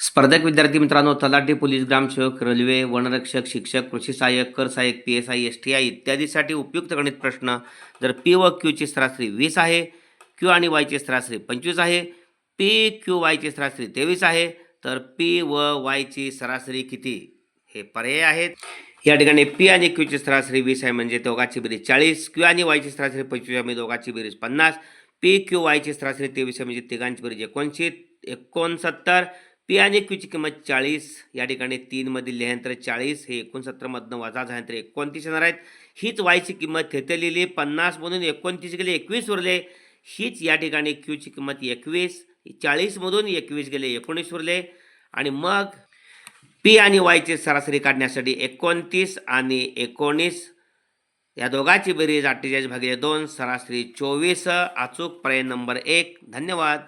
स्पर्धक विद्यार्थी मित्रांनो तलाठी पोलीस ग्रामसेवक रेल्वे वनरक्षक शिक्षक कृषी सहाय्यक कर सहाय्यक P S I S T I इत्यादीसाठी उपयुक्त गणित प्रश्न. जर पी व क्यूची सरासरी वीस आहे क्यू आणि वायची सरासरी पंचवीस आहे पी क्यू वायची सरासरी तेवीस आहे तर पी व वायची सरासरी किती? हे पर्याय आहेत. या ठिकाणी पी आणि क्यूची सरासरी वीस आहे म्हणजे दोघाची बेरीज चाळीस क्यू आणि वायची सरासरी पंचवीस आहे म्हणजे दोघाची बेरीज पन्नास पी क्यू वायची सरासरी तेवीस आहे म्हणजे तिघांची बेरीज एकोणशे एकोणसत्तर पी आणि क्यूची किंमत चाळीस या ठिकाणी तीनमध्ये लिहांतर चाळीस हे एकोणसत्तरमधनं वजा झाल्यानंतर एकोणतीस येणार आहेत. हीच वायची किंमत तेथे लिहिली पन्नासमधून एकोणतीस गेले एकवीस उरले. हीच या ठिकाणी क्यूची किंमत एकवीस चाळीसमधून एकवीस गेले एकोणीस उरले. आणि मग पी आणि वायची सरासरी काढण्यासाठी एकोणतीस आणि एकोणीस. या दोघांची बेरीज अठ्ठेचाळीस भागिले दोन सरासरी चोवीस. अचूक पर्याय नंबर एक. धन्यवाद.